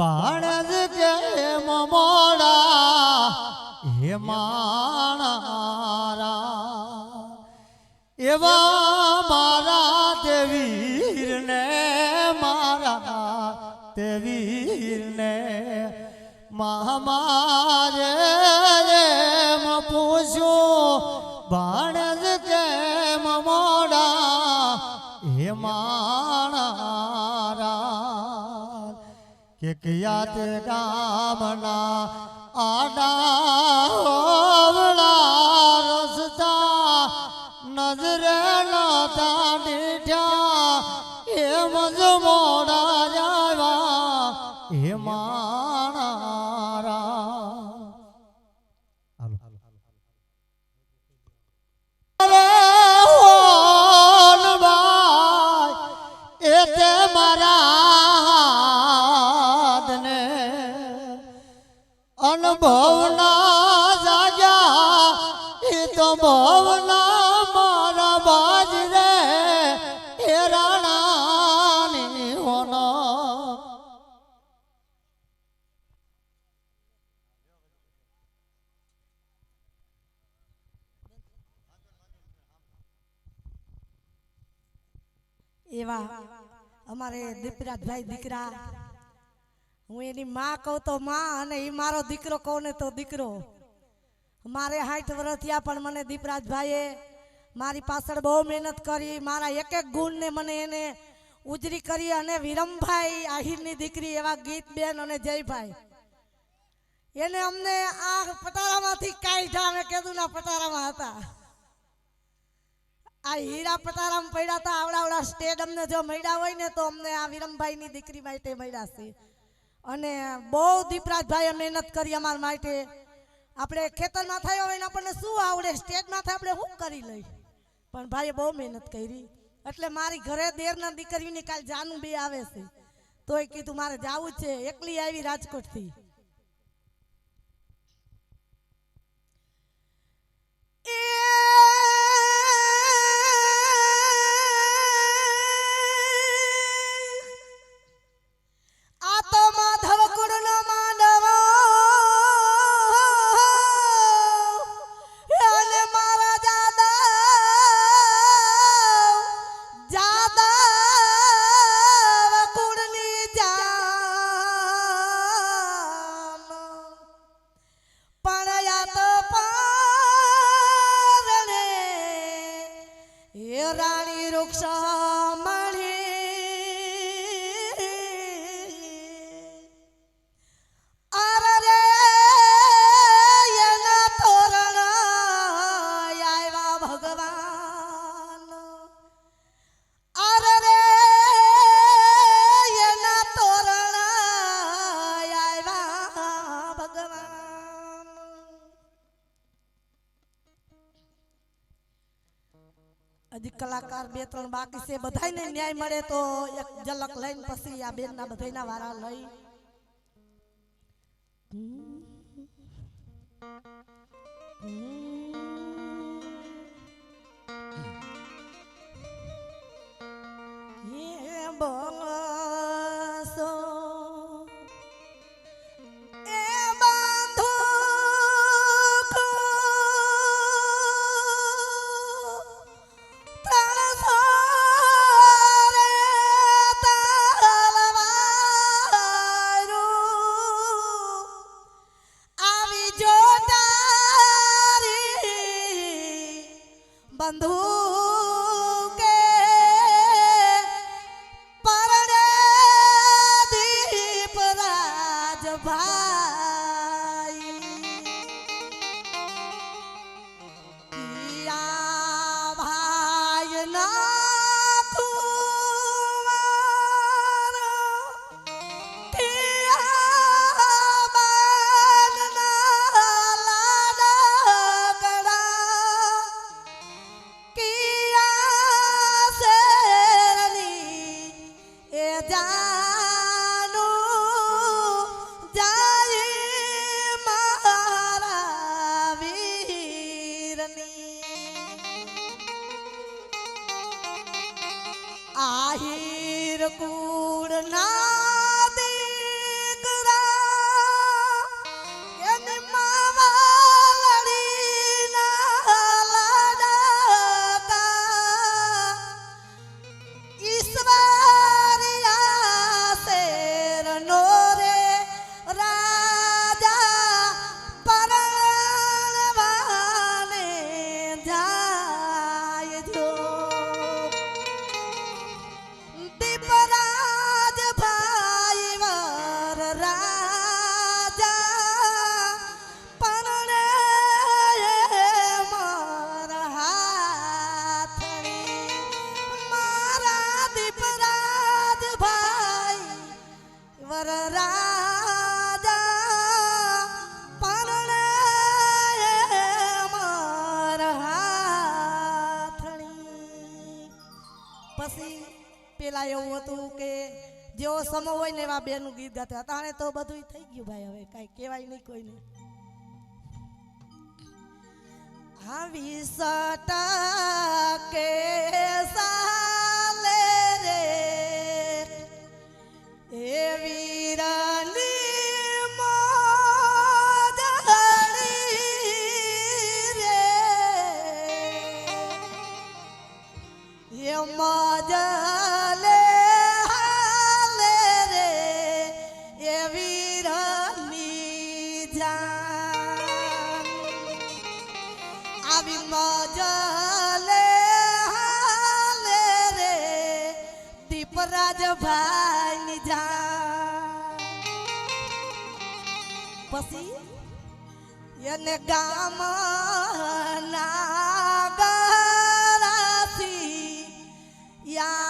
બાણજ કે મોડા હે માણારા. એવા મારા તે વીરને, મારા તે વીરને મહામારે એમ પૂછું, બાણજ કે મોડા હે માણારા કે કયા ગામના આડા અનુભવના જાગ્યા એ તો ભવના મારા બાજ રે, એ રાણાની હોનો. એવા અમારે દીપરાજભાઈ દીકરા હું એની માં કહું તો માં અને એ મારો દીકરો કહું ને તો દીકરો. મારે હાઈઠ વર્ષ થયા પણ મને દીપરાજભાઈએ મારી પાછળ બહુ મહેનત કરી, મારા એક એક ગુણને મને એને ઉજરી કરી અને વિરમભાઈ આહિરની દીકરી એવા ગીત બેન અને જયભાઈ. એને અમને આ પટારામાંથી કાઢ્યા અમે કેદુના પટારામાં હતા. આ હીરા પટારામ પડ્યા હતા આવડા આવડા સ્ટેડ અમને જો મળ્યા હોય ને તો અમને આ વિરમભાઈની દીકરી માટે મળ્યા છે. અને બહુ દીપરાજભાઈએ મહેનત કરી અમારા માટે. આપણે ખેતરમાં થયો હોય આપણને શું આવડે? સ્ટેજમાં થાય આપણે શું કરી લઈ પણ ભાઈએ બહુ મહેનત કરી. એટલે મારી ઘરે દેરના દીકરીની કાલ જાનું બી આવે છે. તોય કીધું, મારે જાવું છે. એકલી આવી રાજકોટથી. yoksa હજી કલાકાર બે ત્રણ બાકી છે બધાને ન્યાય મળે તો એક ઝલક લઈને પછી આ બેનના બધાયના વારા લઈ એ dando. પૂર્ણા પછી પેલા એવું હતું કે જેવો સમય હોય ને એવા બેનું ગીત ગાતા તાણે તો બધું થઈ ગયું ભાઈ હવે, કાંઈ કહેવાય નહીં કોઈને. આવી સટકે સાલે રે એ દીપરાજ ભાઈની જાન પછી એને ગામ નાગરાથી યાએ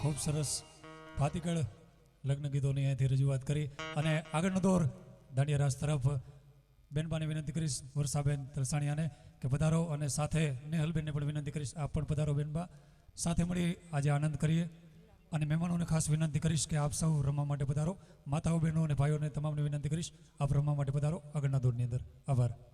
ખૂબ સરસ. ભાતીગળ લગ્ન ગીતોની અહીંથી રજૂઆત કરી અને આગળનો દોર દાંડિયા રાસ તરફ બેનબાને વિનંતી કરીશ વર્ષાબેન તલસાણીયાને કે પધારો અને સાથે નેહલબેનને પણ વિનંતી કરીશ આપ પણ પધારો બેનબા. સાથે મળી આજે આનંદ કરીએ અને મહેમાનોને ખાસ વિનંતી કરીશ કે આપ સૌ રમવા માટે પધારો. માતાઓ, બહેનો અને ભાઈઓને તમામને વિનંતી કરીશ, આપ રમવા માટે પધારો. આગળના દોરની અંદર આભાર.